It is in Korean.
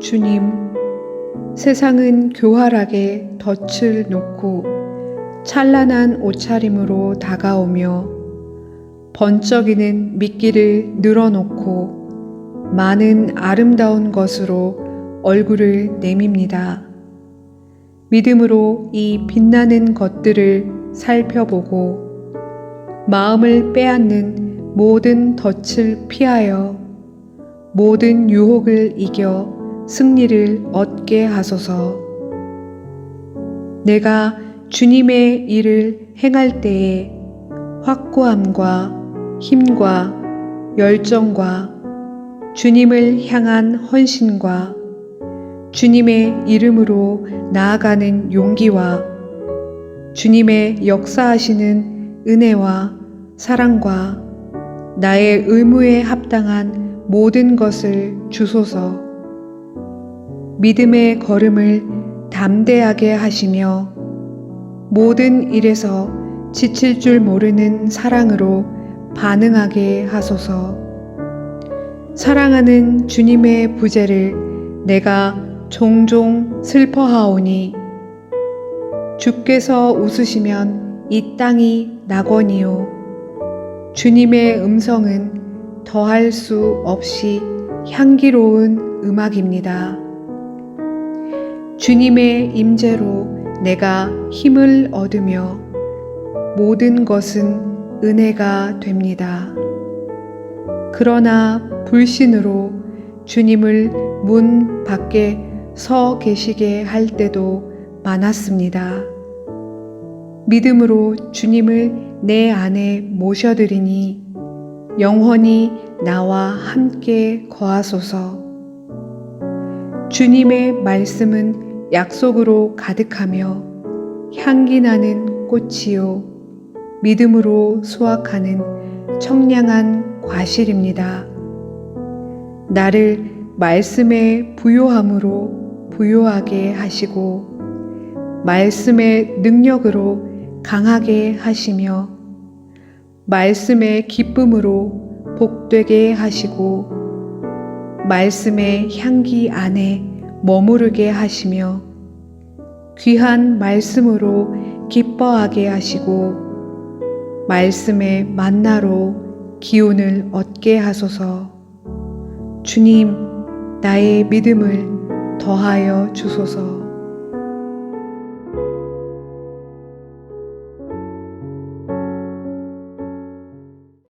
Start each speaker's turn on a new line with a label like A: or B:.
A: 주님, 세상은 교활하게 덫을 놓고 찬란한 옷차림으로 다가오며 번쩍이는 미끼를 늘어놓고 많은 아름다운 것으로 얼굴을 내밉니다. 믿음으로 이 빛나는 것들을 살펴보고 마음을 빼앗는 모든 덫을 피하여 모든 유혹을 이겨 승리를 얻게 하소서. 내가 주님의 일을 행할 때에 확고함과 힘과 열정과 주님을 향한 헌신과 주님의 이름으로 나아가는 용기와 주님의 역사하시는 은혜와 사랑과 나의 의무에 합당한 모든 것을 주소서. 믿음의 걸음을 담대하게 하시며 모든 일에서 지칠 줄 모르는 사랑으로 반응하게 하소서. 사랑하는 주님의 부재를 내가 종종 슬퍼하오니 주께서 웃으시면 이 땅이 낙원이요 주님의 음성은 더할 수 없이 향기로운 음악입니다. 주님의 임재로 내가 힘을 얻으며 모든 것은 은혜가 됩니다. 그러나 불신으로 주님을 문 밖에 서 계시게 할 때도 많았습니다. 믿음으로 주님을 내 안에 모셔드리니 영원히 나와 함께 거하소서. 주님의 말씀은 약속으로 가득하며 향기 나는 꽃이요. 믿음으로 수확하는 청량한 과실입니다. 나를 말씀의 부요함으로 부요하게 하시고 말씀의 능력으로 강하게 하시며 말씀의 기쁨으로 복되게 하시고 말씀의 향기 안에 머무르게 하시며 귀한 말씀으로 기뻐하게 하시고 말씀의 만나로 기운을 얻게 하소서. 주님 나의 믿음을 더하여 주소서